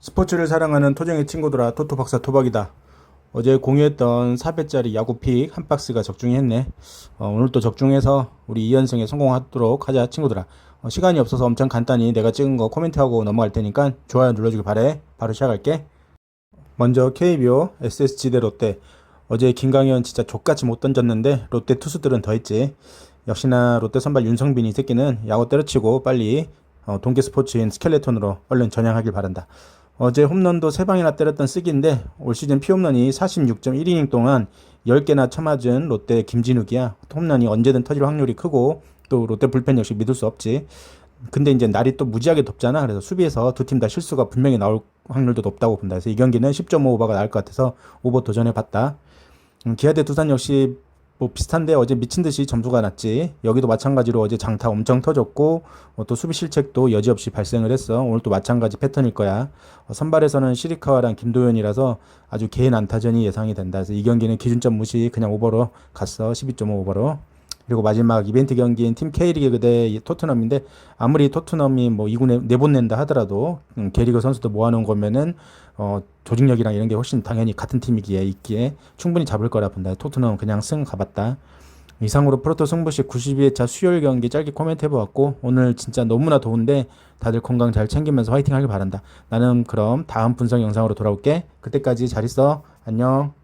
스포츠를 사랑하는 토종의 친구들아 토토 박사 토박이다. 어제 공유했던 4배짜리 야구픽 한 박스가 적중했네. 어, 오늘 또 적중해서 우리 2연승에 성공하도록 하자 친구들아. 어, 시간이 없어서 엄청 간단히 내가 찍은 거 코멘트하고 넘어갈 테니까 좋아요 눌러주길 바래. 바로 시작할게. 먼저 KBO, SSG 대 롯데. 어제 김강현 진짜 족같이 못 던졌는데 롯데 투수들은 더 했지. 역시나 롯데 선발 윤성빈 이 새끼는 야구 때려치고 빨리 어, 동계 스포츠인 스켈레톤으로 얼른 전향하길 바란다. 어제 홈런도 3방이나 때렸던 쓰기인데 올 시즌 피홈런이 46.1이닝 동안 10개나 쳐맞은 롯데 김진욱이야. 홈런이 언제든 터질 확률이 크고 또 롯데 불펜 역시 믿을 수 없지. 근데 이제 날이 또 무지하게 덥잖아. 그래서 수비에서 두 팀 다 실수가 분명히 나올 확률도 높다고 본다. 그래서 이 경기는 10.5 오버가 나을 것 같아서 오버 도전해 봤다. 음, 기아 대 두산 역시 뭐 비슷한데 어제 미친 듯이 점수가 났지. 여기도 마찬가지로 어제 장타 엄청 터졌고 어, 또 수비 실책도 여지없이 발생을 했어. 오늘 또 마찬가지 패턴일 거야. 어, 선발에서는 시리카와랑 김도현이라서 아주 개인 안타전이 예상이 된다. 그래서 이 경기는 기준점 무시 그냥 오버로 갔어. 12.5 오버로. 그리고 마지막 이벤트 경기인 팀 K리그 대 토트넘인데 아무리 토트넘이 뭐 2군에 내본 낸다 하더라도 음, K리그 선수도 모아놓은 거면은 어, 조직력이랑 이런 게 훨씬 당연히 같은 팀이기에 있기에 충분히 잡을 거라 본다. 토트넘 그냥 승 가봤다. 이상으로 프로토 승부시 92회차 수요일 경기 짧게 코멘트 해보았고 오늘 진짜 너무나 더운데 다들 건강 잘 챙기면서 화이팅 하길 바란다. 나는 그럼 다음 분석 영상으로 돌아올게. 그때까지 잘 있어. 안녕.